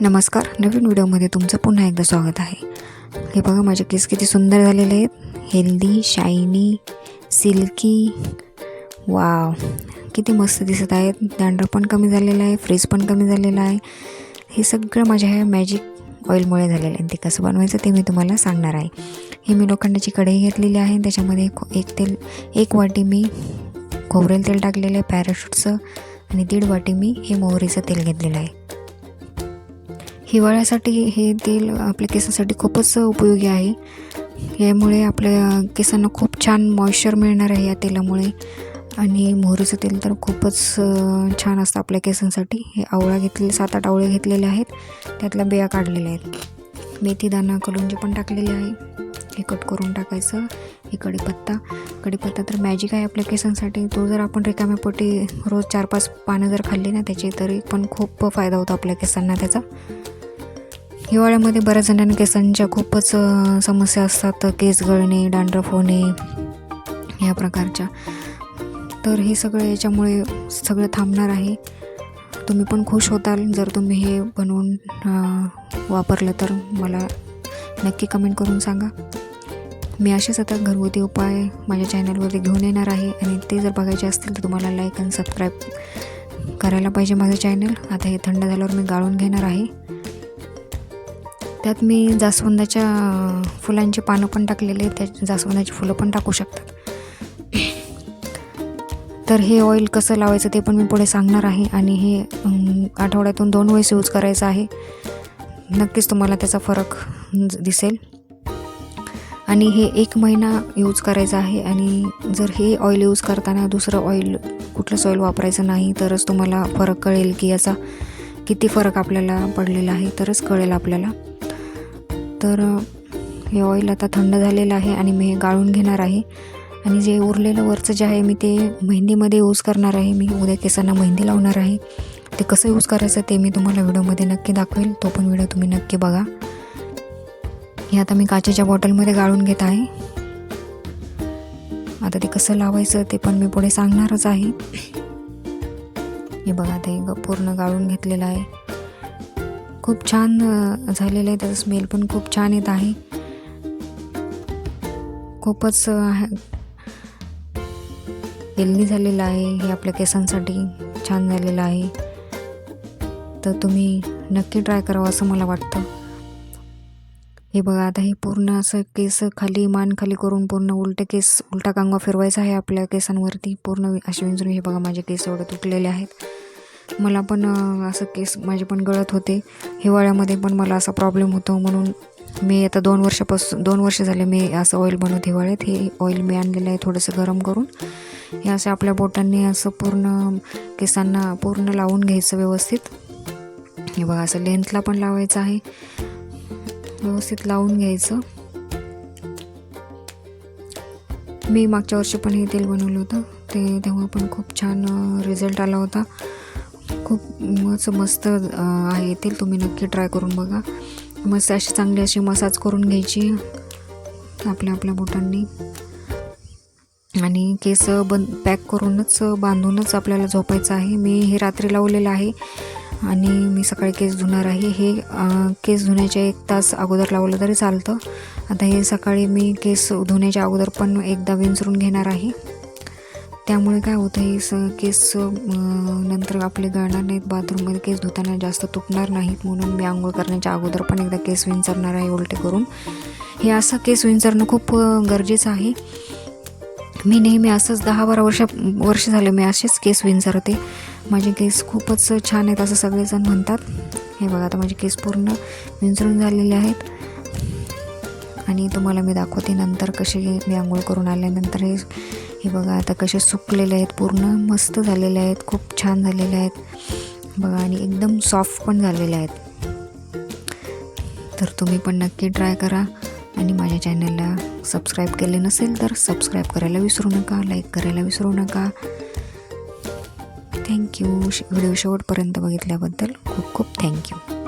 नमस्कार. नवीन व्हिडिओमध्ये तुमचं पुन्हा एकदा स्वागत आहे. हे बघा माझे केस किती सुंदर झालेले आहेत. हेल्दी शायनी सिल्की वाव किती मस्त दिसत आहेत. दांडर पण कमी झालेला आहे. फ्रीज पण कमी झालेला आहे. हे सगळं माझ्या ह्या मॅजिक ऑइलमुळे झालेलं आहे. ते कसं बनवायचं ते मी तुम्हाला सांगणार आहे. हे मी लोखंडाची कढई घेतलेली आहे. त्याच्यामध्ये एक- एक तेल एक वाटी मी खोबरेल तेल टाकलेलं आहे पॅराशूटचं. आणि दीड वाटी मी हे मोहरीचं तेल घेतलेलं आहे. हिवाळ्यासाठी हे तेल आपल्या केसांसाठी खूपच उपयोगी आहे. यामुळे आपल्या केसांना खूप छान मॉइश्चर मिळणार आहे या तेलामुळे. आणि मोहरीचं तेल तर खूपच छान असतं आपल्या केसांसाठी. हे आवळा घेतलेले सात आठ आवळे घेतलेले आहेत. त्यातल्या बिया काढलेल्या आहेत. मेथी दाणा कलुंजी पण टाकलेली आहे. हे कट करून टाकायचं. हे कढीपत्ता. कढीपत्ता तर मॅजिक आहे आपल्या केसांसाठी. तो जर आपण रिकाम्या पोटी रोज चार पाच पानं जर खाल्ली ना त्याची तरी पण खूप फायदा होतो आपल्या केसांना त्याचा. हिवाळ्यामध्ये बऱ्याच जणांना केसांच्या खूपच समस्या असतात. केस गळणे डांड्रफ होणे या प्रकारच्या. तर हे सगळं याच्यामुळे सगळं थांबणार आहे. तुम्ही पण खुश होताल. जर तुम्ही हे बनवून वापरलं तर मला नक्की कमेंट करून सांगा. मी असेच आता घरगुती उपाय माझ्या चॅनलवरती घेऊन येणार आहे. आणि ते जर बघायचे असतील तर तुम्हाला लाईक आणि सबस्क्राईब करायला पाहिजे माझं चॅनल आता हे थंड झाल्यावर मी गाळून घेणार आहे. त्यात मी जास्वंदाच्या फुलांचे फुलांची पानं पण टाकलेले त्या जास्वंदाची फुलं पण टाकू शकतात. तर हे ऑइल कसं लावायचं ते पण मी पुढे सांगणार आहे आणि हे आठवड्यातून दोन वेळेस यूज करायचं आहे. नक्कीच तुम्हाला त्याचा फरक दिसेल. आणि हे एक महिना यूज करायचं आहे आणि जर हे ऑइल यूज करताना दुसरं ऑइल कुठलंच ऑइल वापरायचं नाही तरच तुम्हाला फरक कळेल की याचा किती फरक आपल्याला पडलेला आहे तरच कळेल आपल्याला. तर हे ऑइल आता थंड झालेलं आहे आणि मी हे गाळून घेणार आहे. आणि जे उरलेलं वरचं जे आहे मी ते मेहंदीमध्ये यूज करणार आहे. मी उद्या केसांना मेहंदी लावणार आहे. ते कसं यूज करायचं ते मी तुम्हाला व्हिडिओमध्ये नक्की दाखवेल. तो पण व्हिडिओ तुम्ही नक्की बघा. हे आता मी काचेच्या बॉटलमध्ये गाळून घेत आहे. आता ते कसं लावायचं ते पण मी पुढे सांगणारच आहे. हे बघा ते ग- पूर्ण गाळून घेतलेलं आहे. खूप छान झालेलं आहे. त्याचा स्मेल पण खूप छान येत आहे. खूपच हेल्दी झालेलं आहे. हे आपल्या केसांसाठी छान झालेलं आहे. तर तुम्ही नक्की ट्राय करावं असं मला वाटतं. हे बघा आता हे पूर्ण असं केस खाली मान खाली करून पूर्ण उलटे केस उलटा कांगवा फिरवायचा आहे आपल्या केसांवरती. पूर्ण अशी विंचरून हे बघा माझे केस एवढे तुटलेले आहेत. मला पण असं केस माझे पण गळत होते. हिवाळ्यामध्ये पण मला असा प्रॉब्लेम होतो. म्हणून मी आता दोन वर्षापासून दोन वर्ष झाले मी असं ऑइल बनवत हिवाळ्यात. हे ऑइल मी आणलेलं आहे थोडंसं गरम करून. हे असं आपल्या बोटांनी असं पूर्ण केसांना पूर्ण लावून घ्यायचं व्यवस्थित. हे बघा असं लेंथला पण लावायचं आहे. व्यवस्थित लावून घ्यायचं. मी मागच्या वर्षी पण हे तेल बनवलं होतं. ते तेव्हा पण खूप छान रिझल्ट आला होता. खूप मस्त मस्त आहे तेल तुम्ही नक्की ट्राय करून बघा. मस्त अशी चांगली अशी मसाज करून घ्यायची आपल्या आपल्या बोटांनी. आणि केस बंद पॅक करूनच बांधूनच आपल्याला झोपायचं आहे. मी हे रात्री लावलेलं आहे आणि मी सकाळी केस धुणार आहे. हे केस धुण्याच्या एक तास अगोदर लावलं तरी चालतं. आता हे सकाळी मी केस धुण्याच्या अगोदर पण एकदा विंचरून घेणार आहे. त्यामुळे काय होतं हे स केस नंतर आपले गळणार नाहीत बाथरूममध्ये केस धुताना जास्त तुटणार नाहीत म्हणून मी आंघोळ करण्याच्या अगोदर पण एकदा केस विंचरणार आहे उलटे करून. हे असं केस विंचरणं खूप गरजेचं आहे. मी नेहमी असंच दहा बारा वर्ष वर्ष झाले मी असेच केस विंचरते. माझे केस खूपच छान आहेत असं सगळेजण म्हणतात. हे बघा आता माझे केस पूर्ण विंचरून झालेले आहेत. आणि तुम्हाला मी दाखवते नंतर कसे मी आंघोळ करून आल्यानंतर हे हे बघा आता कसे सुकलेले आहेत पूर्ण मस्त झालेले आहेत खूप छान झालेले आहेत. बघा आणि एकदम सॉफ्ट पण झालेले आहेत. तर तुम्ही पण नक्की ट्राय करा. आणि माझ्या चॅनलला सबस्क्राईब केले नसेल तर सबस्क्राईब करायला विसरू नका लाईक करायला विसरू नका. थँक्यू व्हिडिओ शेवटपर्यंत बघितल्याबद्दल खूप खूप थँक्यू